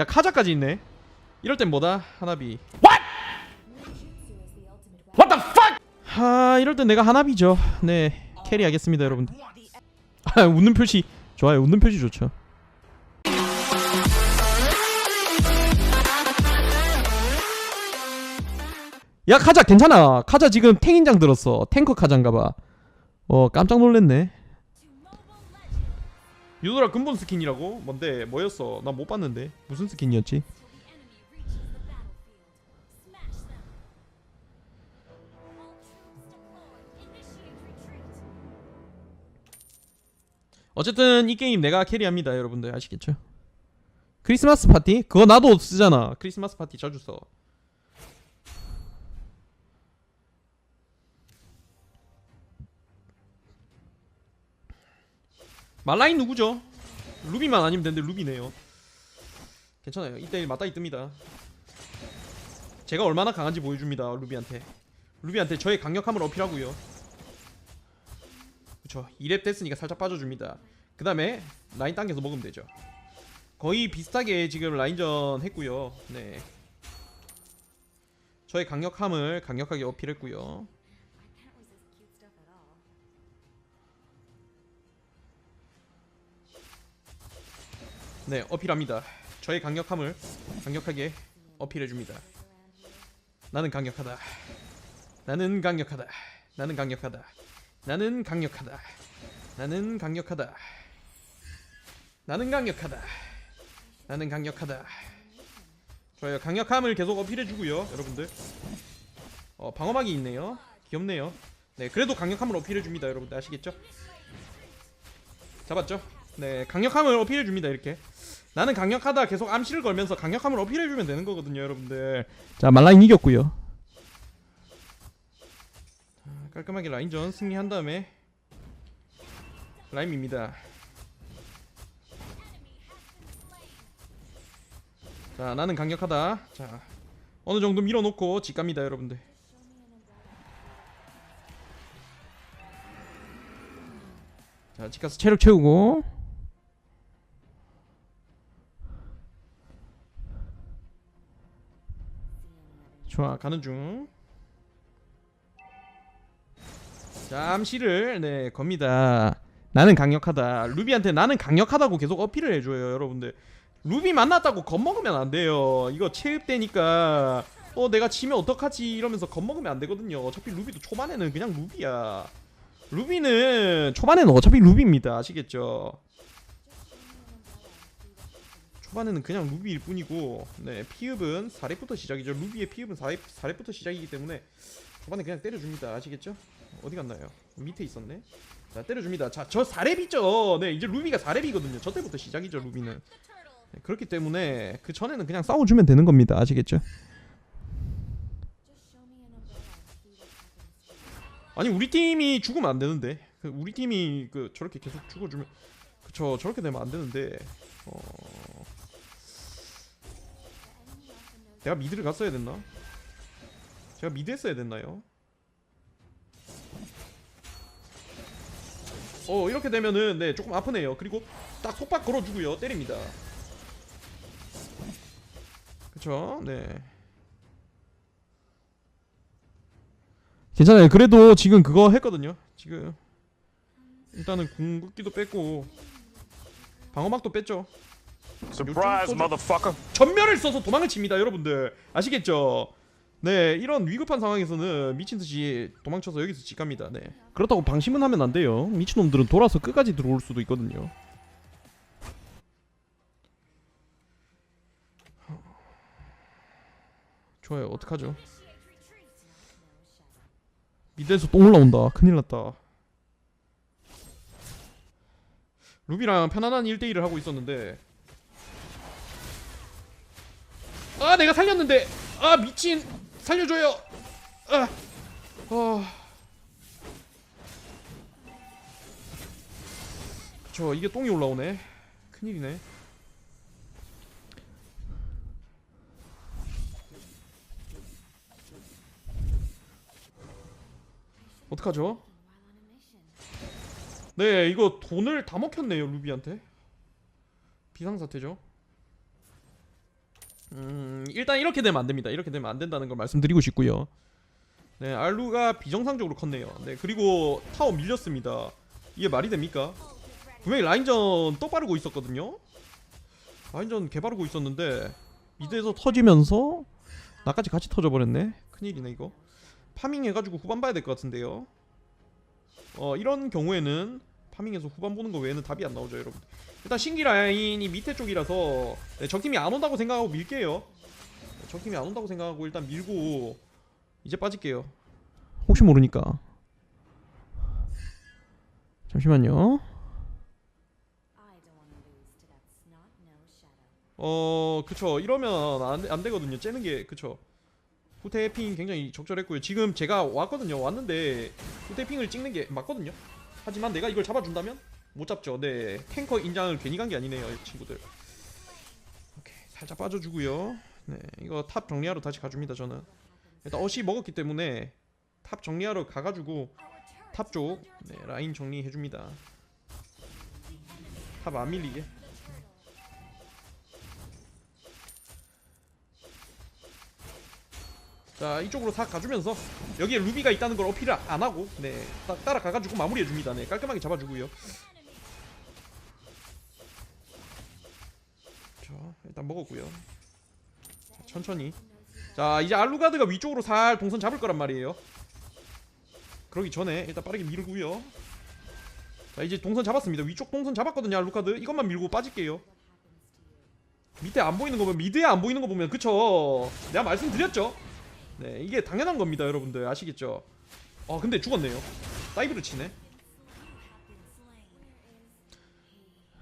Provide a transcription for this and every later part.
야 카자까지 있네. 이럴 땐 뭐다? 하나비. What? The fuck? 하 이럴 땐 내가 하나비죠. 네 캐리하겠습니다 여러분들 아 웃는 표시. 좋아요 웃는 표시 좋죠. 야 카자 괜찮아. 카자 지금 탱인장 들었어. 탱커 카자인가봐. 어 깜짝 놀랬네 유도라 근본 스킨이라고? 뭔데 뭐였어 나 못 봤는데 무슨 스킨이었지? 어쨌든 이 게임 내가 캐리합니다 여러분들 아시겠죠? 크리스마스 파티? 그거 나도 쓰잖아 크리스마스 파티 자주 써 말라인 누구죠? 루비만 아니면 되는데 루비네요. 괜찮아요. 이때 맞다 이 뜹니다. 제가 얼마나 강한지 보여줍니다 루비한테. 루비한테 저의 강력함을 어필하고요. 그쵸. 2렙 됐으니까 살짝 빠져줍니다. 그 다음에 라인 당겨서 먹으면 되죠. 거의 비슷하게 지금 라인전 했고요. 네. 저의 강력함을 강력하게 어필했고요 네 어필합니다. 저의 강력함을 강력하게 어필해줍니다. 나는 강력하다. 나는 강력하다. 나는 강력하다. 나는 강력하다. 나는 강력하다. 나는 강력하다. 나는 강력하다. 좋아요 강력함을 계속 어필해주고요 여러분들. 어 방어막이 있네요. 귀엽네요. 네 그래도 강력함을 어필해줍니다 여러분들. 아시겠죠? 잡았죠? 네 강력함을 어필해줍니다 이렇게 나는 강력하다. 계속 암시를 걸면서 강력함을 어필해주면 되는 거거든요 여러분들. 자 말라인 이겼고요. 자, 깔끔하게 라인전 승리한 다음에 라임입니다. 자 나는 강력하다. 자 어느 정도 밀어놓고 집 갑니다 여러분들. 자집 가서 체력 채우고 좋아 가는 중. 잠시를 네 겁니다. 나는 강력하다. 루비한테 나는 강력하다고 계속 어필을 해줘요 여러분들. 루비 만났다고 겁먹으면 안 돼요. 이거 체흡되니까 어 내가 지면 어떡하지? 이러면서 겁먹으면 안 되거든요. 어차피 루비도 초반에는 그냥 루비야. 루비는 초반에는 어차피 루비입니다. 아시겠죠 초반에는 그냥 루비일 뿐이고 네 피읍은 4렙부터 시작이죠. 루비의 피읍은 4렙, 4렙부터 시작이기 때문에 초반에 그냥 때려줍니다. 아시겠죠? 어디 갔나요? 밑에 있었네? 자 때려줍니다. 자저 4렙이죠. 네 이제 루비가 4렙이거든요. 저 때부터 시작이죠 루비는. 네, 그렇기 때문에 그 전에는 그냥 싸워주면 되는 겁니다. 아시겠죠? 아니 우리 팀이 죽으면 안 되는데. 그 우리 팀이 그 저렇게 계속 죽어주면 그쵸 저렇게 되면 안 되는데 어 내가 미드를 갔어야 됐나? 제가 미드 했어야 됐나요? 어 이렇게 되면은 네 조금 아프네요. 그리고 딱 속박 걸어주고요. 때립니다. 그쵸? 네. 괜찮아요. 그래도 지금 그거 했거든요. 지금. 일단은 궁극기도 뺐고 방어막도 뺐죠 Surprise, motherfucker. 전멸을 써서 도망을 칩니다 여러분들. 아시겠죠? 네 이런 위급한 상황에서는 미친 듯이 도망쳐서 여기서 집 갑니다. 네. 그렇다고 방심은 하면 안 돼요. 미친놈들은 돌아서 끝까지 들어올 수도 있거든요. 좋아요. 어떡하죠? 미드에서 똥 올라온다. 큰일 났다. 루비랑 편안한 1대1을 하고 있었는데 아 내가 살렸는데. 아 미친. 살려줘요. 아. 어. 저 이게 똥이 올라오네. 큰일이네. 어떡하죠? 네 이거 돈을 다 먹혔네요 루비한테. 비상사태죠 음, 일단 이렇게 되면 안 됩니다. 이렇게 되면 안 된다는 걸 말씀드리고 싶고요. 네, 알루가 비정상적으로 컸네요. 네, 그리고 타워 밀렸습니다. 이게 말이 됩니까? 분명히 라인전 또 빠르고 있었거든요. 라인전 개바르고 있었는데 미드에서 터지면서 나까지 같이 터져버렸네. 큰일이네 이거. 파밍 해가지고 후반 봐야 될 것 같은데요. 어 이런 경우에는 파밍해서 후반 보는 거 외에는 답이 안 나오죠 여러분. 일단 신기 라인이 밑에 쪽이라서 네, 적팀이 안 온다고 생각하고 밀게요. 네, 적팀이 안 온다고 생각하고 일단 밀고 이제 빠질게요. 혹시 모르니까. 잠시만요. 어 그쵸 이러면 안, 안 되거든요 째는 게 그쵸 후테핑 굉장히 적절했고요 지금 제가 왔거든요 왔는데 후테핑을 찍는 게 맞거든요 하지만 내가 이걸 잡아준다면 못 잡죠. 네 탱커 인장을 괜히 간 게 아니네요 이 친구들. 오케이 살짝 빠져주고요. 네 이거 탑 정리하러 다시 가줍니다 저는. 일단 어시 먹었기 때문에 탑 정리하러 가가지고 탑 쪽 네, 라인 정리해줍니다. 탑 안 밀리게. 자 이쪽으로 다 가주면서 여기에 루비가 있다는 걸 어필을 안 하고 네 따, 따라가가지고 마무리해 줍니다. 네 깔끔하게 잡아주고요. 자 일단 먹었고요. 자, 천천히. 자 이제 알루가드가 위쪽으로 살 동선 잡을 거란 말이에요. 그러기 전에 일단 빠르게 밀고요. 자 이제 동선 잡았습니다. 위쪽 동선 잡았거든요 알루카드. 이것만 밀고 빠질게요. 밑에 안 보이는 거 보면 미드에 안 보이는 거 보면 그쵸? 내가 말씀드렸죠 네 이게 당연한 겁니다 여러분들. 아시겠죠? 아 근데 죽었네요. 다이브를 치네.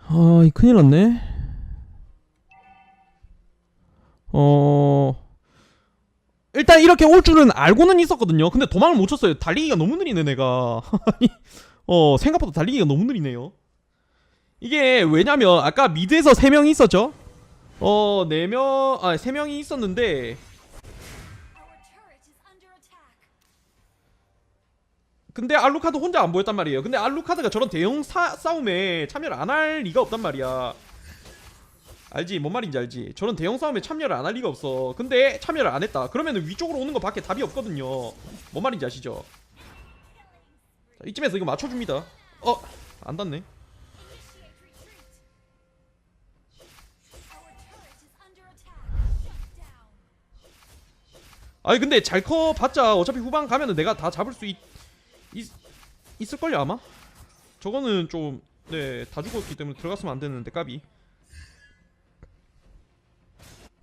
아이 큰일 났네. 어. 일단 이렇게 올 줄은 알고는 있었거든요. 근데 도망을 못 쳤어요. 달리기가 너무 느리네 내가. 어 생각보다 달리기가 너무 느리네요. 이게 왜냐면 아까 미드에서 3명이 있었죠? 어 4명 아 3명이 있었는데 근데 알루카드 혼자 안 보였단 말이에요. 근데 알루카드가 저런 대형 사, 싸움에 참여를 안 할 리가 없단 말이야. 알지? 뭔 말인지 알지? 저런 대형 싸움에 참여를 안 할 리가 없어. 근데 참여를 안 했다. 그러면 위쪽으로 오는 거 밖에 답이 없거든요. 뭔 말인지 아시죠? 자, 이쯤에서 이거 맞춰줍니다. 어? 안 닿네. 아니 근데 잘 커봤자 어차피 후반 가면은 내가 다 잡을 수 있, 있, 있을걸요 아마? 저거는 좀 네 다 죽었기 때문에 들어갔으면 안 되는데 까비.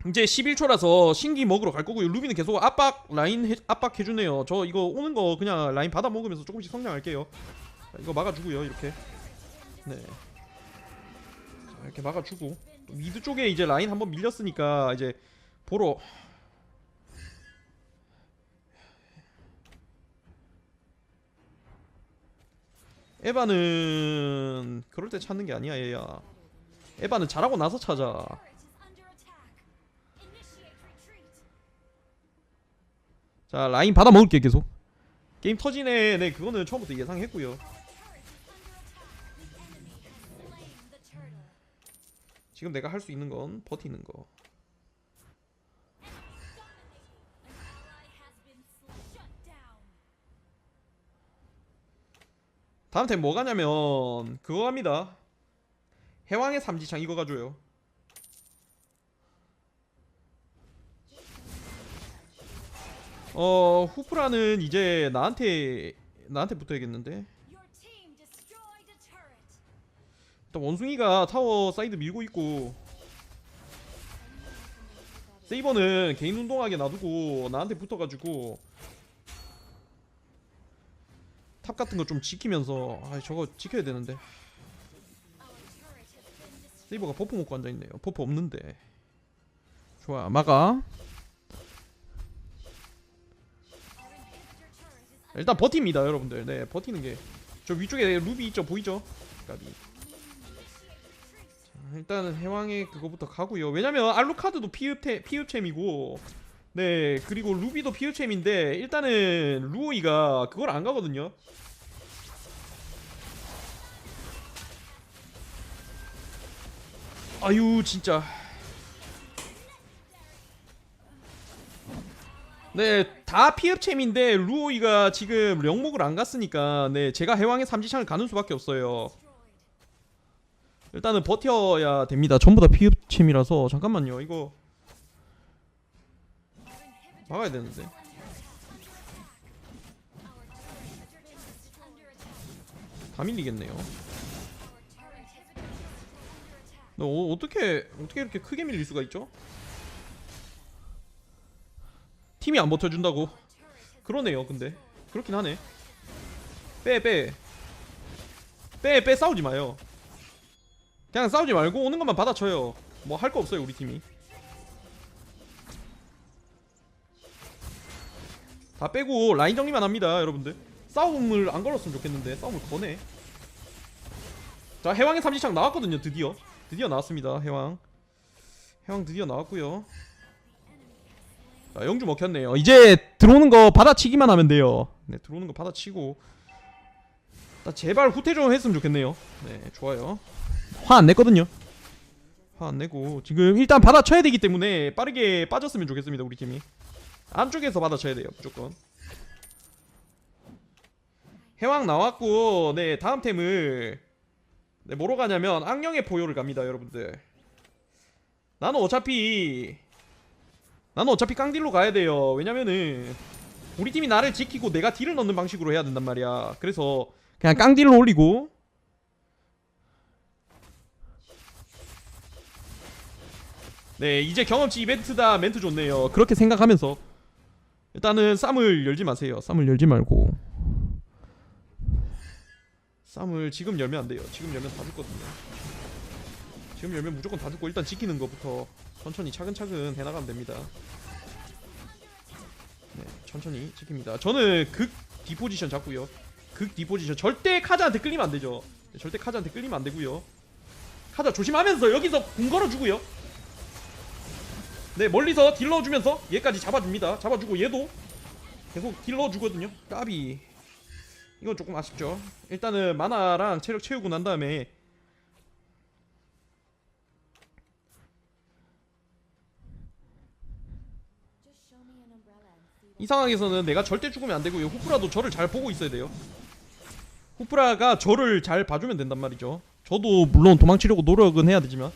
이제 11초라서 신기 먹으러 갈 거고요. 루비는 계속 압박 라인 해, 압박 해주네요. 저 이거 오는 거 그냥 라인 받아 먹으면서 조금씩 성장할게요. 자, 이거 막아주고요 이렇게. 네. 자, 이렇게 막아주고. 또 미드 쪽에 이제 라인 한번 밀렸으니까 이제 보러 에바는 그럴 때 찾는 게 아니야 얘야. 에바는 잘하고 나서 찾아. 자 라인 받아 먹을게 계속. 게임 터지네. 네 그거는 처음부터 예상했고요. 지금 내가 할 수 있는 건 버티는 거 다음 템 뭐가 냐면 그거 합니다 해왕의 삼지창 이거 가줘요 어 후프라는 이제 나한테 나한테 붙어야겠는데. 일단 원숭이가 타워 사이드 밀고 있고 세이버는 개인 운동하게 놔두고 나한테 붙어가지고 탑 같은 거 좀 지키면서 아 저거 지켜야 되는데. 세이버가 버프 먹고 앉아있네요. 버프 없는데. 좋아 막아. 일단 버팁니다 여러분들. 네 버티는 게. 저 위쪽에 루비 있죠? 보이죠? 까비. 자, 일단은 해왕의 그거부터 가고요. 왜냐면 알루카드도 피읍템 피읍템이고. 네 그리고 루비도 피읍템인데 일단은 루오이가 그걸 안 가거든요 아유 진짜 네, 다 피흡챔인데 루오이가 지금 영목을 안 갔으니까 네, 제가 해왕의 삼지창을 가는 수밖에 없어요. 일단은 버텨야 됩니다. 전부 다 피흡챔이라서 잠깐만요. 이거 막아야 되는데. 다 밀리겠네요. 너 어, 어떻게 어떻게 이렇게 크게 밀릴 수가 있죠? 팀이 안 버텨준다고. 그러네요. 근데 그렇긴 하네. 빼 빼. 빼 빼 싸우지 마요. 그냥 싸우지 말고 오는 것만 받아쳐요. 뭐 할 거 없어요 우리 팀이. 다 빼고 라인 정리만 합니다 여러분들. 싸움을 안 걸었으면 좋겠는데 싸움을 거네. 자 해왕의 삼지창 나왔거든요 드디어. 드디어 나왔습니다 해왕. 해왕 드디어 나왔고요. 자, 영주 먹혔네요. 이제 들어오는 거 받아치기만 하면 돼요. 네, 들어오는 거 받아치고. 나 제발 후퇴 좀 했으면 좋겠네요. 네, 좋아요. 화 안 냈거든요. 화 안 내고 지금 일단 받아쳐야 되기 때문에 빠르게 빠졌으면 좋겠습니다. 우리 팀이 안쪽에서 받아쳐야 돼요. 무조건. 해왕 나왔고, 네 다음 템을 네 뭐로 가냐면 악령의 포효를 갑니다, 여러분들. 나는 어차피 나는 어차피 깡딜로 가야 돼요. 왜냐면은 우리 팀이 나를 지키고 내가 딜을 넣는 방식으로 해야 된단 말이야. 그래서 그냥 깡딜로 올리고 네 이제 경험치 이벤트다 멘트 좋네요. 그렇게 생각하면서 일단은 쌈을 열지 마세요. 쌈을 열지 말고 쌈을 지금 열면 안 돼요. 지금 열면 다 죽거든요. 지금 열면 무조건 다 죽고 일단 지키는 것부터 천천히 차근차근 해나가면 됩니다. 네, 천천히 지킵니다. 저는 극 디포지션 잡고요. 극 디포지션 절대 카자한테 끌리면 안 되죠. 네, 절대 카자한테 끌리면 안 되고요. 카자 조심하면서 여기서 궁 걸어주고요. 네, 멀리서 딜 넣어주면서 얘까지 잡아줍니다. 잡아주고 얘도 계속 딜 넣어주거든요. 까비. 이건 조금 아쉽죠. 일단은 마나랑 체력 채우고 난 다음에 이 상황에서는 내가 절대 죽으면 안 되고요. 후프라도 저를 잘 보고 있어야 돼요. 후프라가 저를 잘 봐주면 된단 말이죠. 저도 물론 도망치려고 노력은 해야 되지만.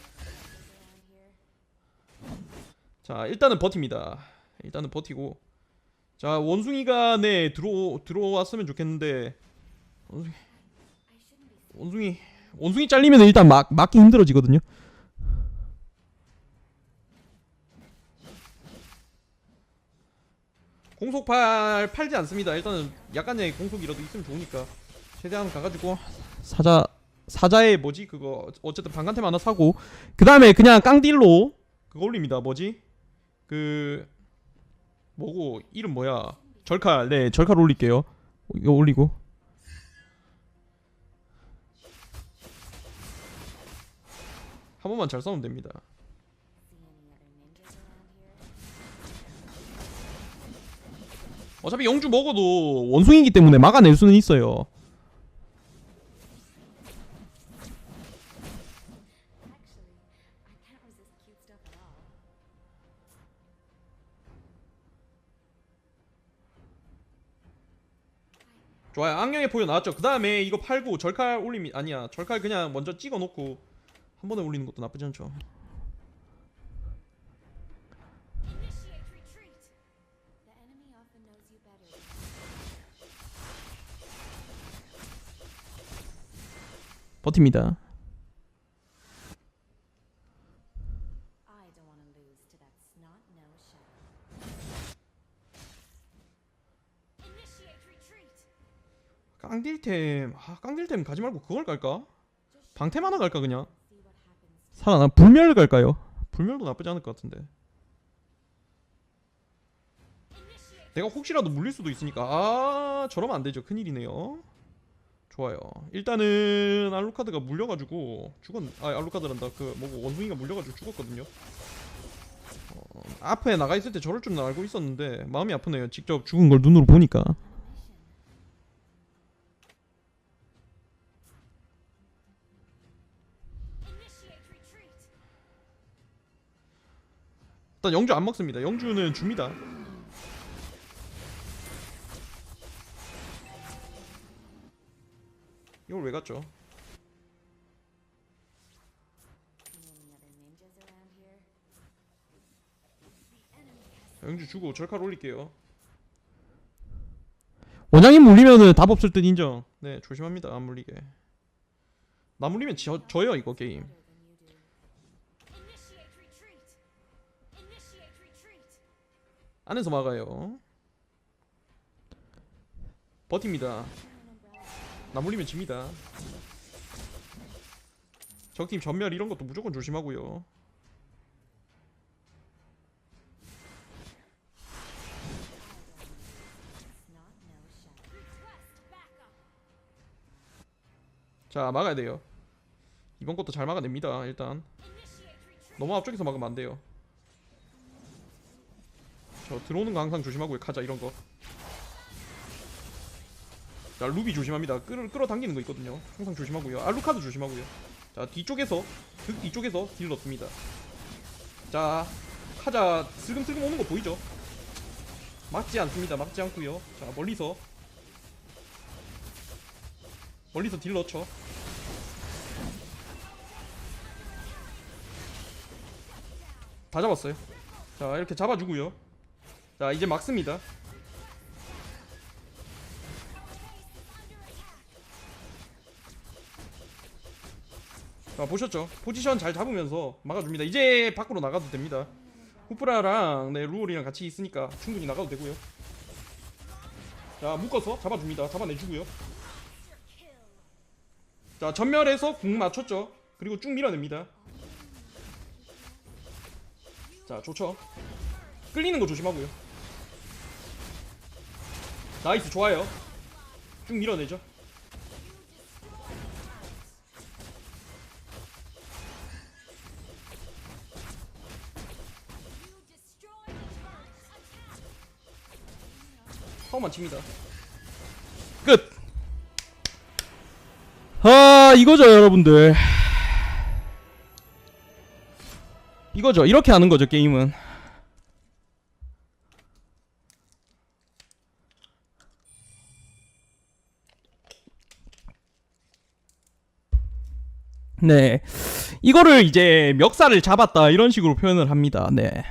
자 일단은 버팁니다. 일단은 버티고 자 원숭이가 네 들어 들어왔으면 좋겠는데. 원숭이. 원숭이. 원숭이 잘리면 일단 막 막기 힘들어지거든요. 공속 팔 팔지 않습니다. 일단은 약간의 공속이라도 있으면 좋으니까. 최대한 가가지고. 사자 사자의 뭐지? 그거 어쨌든 방간템 하나 사고. 그 다음에 그냥 깡딜로 그거 올립니다. 뭐지? 그 뭐고 이름 뭐야 절칼 네 절칼 올릴게요. 이거 올리고 한 번만 잘 싸우면 됩니다. 어차피 영주 먹어도 원숭이기 때문에 막아낼 수는 있어요. 좋아요. 악령의 포효 나왔죠. 그 다음에 이거 팔고 절칼 올림이 아니야. 절칼 그냥 먼저 찍어 놓고 한 번에 올리는 것도 나쁘지 않죠. 버팁니다. 깡딜템. 아, 깡딜템 가지 말고 그걸 갈까? 방템 하나 갈까 그냥? 살아나 불멸 갈까요? 불멸도 나쁘지 않을 것 같은데. 내가 혹시라도 물릴 수도 있으니까 아 저러면 안 되죠 큰일이네요 좋아요 일단은 알루카드가 물려가지고 죽었 아 알루카드란다 그 뭐고 원숭이가 물려가지고 죽었거든요 어, 앞에 나가 있을 때 저럴 줄은 알고 있었는데 마음이 아프네요 직접 죽은 걸 눈으로 보니까 일단 영주 안 먹습니다. 영주는 줍니다. 이걸 왜 갔죠? 영주 주고 절칼 올릴게요. 원장님 물리면은 답 없을 듯 인정. 네 조심합니다. 안 물리게. 나 물리면 저, 저요 이거 게임. 안에서 막아요. 버팁니다. 나 물리면 집니다. 적팀 전멸 이런 것도 무조건 조심하고요. 자 막아야 돼요. 이번 것도 잘 막아냅니다. 일단. 너무 앞쪽에서 막으면 안 돼요. 저 들어오는 거 항상 조심하고요. 카자 이런 거. 자 루비 조심합니다. 끌어 끌어당기는 거 있거든요. 항상 조심하고요. 알루카도 조심하고요. 자 뒤쪽에서 극 뒤쪽에서 딜 넣습니다. 자 카자 슬금슬금 오는 거 보이죠? 막지 않습니다. 막지 않고요. 자 멀리서 멀리서 딜 넣죠. 다 잡았어요. 자 이렇게 잡아주고요. 자 이제 막습니다. 자 보셨죠? 포지션 잘 잡으면서 막아줍니다. 이제 밖으로 나가도 됩니다. 후프라랑 네 루올이랑 같이 있으니까 충분히 나가도 되고요. 자 묶어서 잡아줍니다. 잡아내주고요. 자 전멸해서 궁 맞췄죠. 그리고 쭉 밀어냅니다. 자 좋죠. 끌리는 거 조심하고요. 나이스 좋아요. 쭉 밀어내죠. 타워만 칩니다. 끝. 아 이거죠 여러분들. 이거죠. 이렇게 하는 거죠 게임은. 네. 이거를 이제 멱살을 잡았다 이런 식으로 표현을 합니다. 네.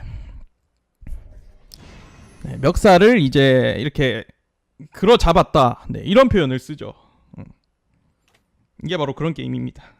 네, 멱살을 이제 이렇게 그러 잡았다. 네, 이런 표현을 쓰죠. 음. 이게 바로 그런 게임입니다.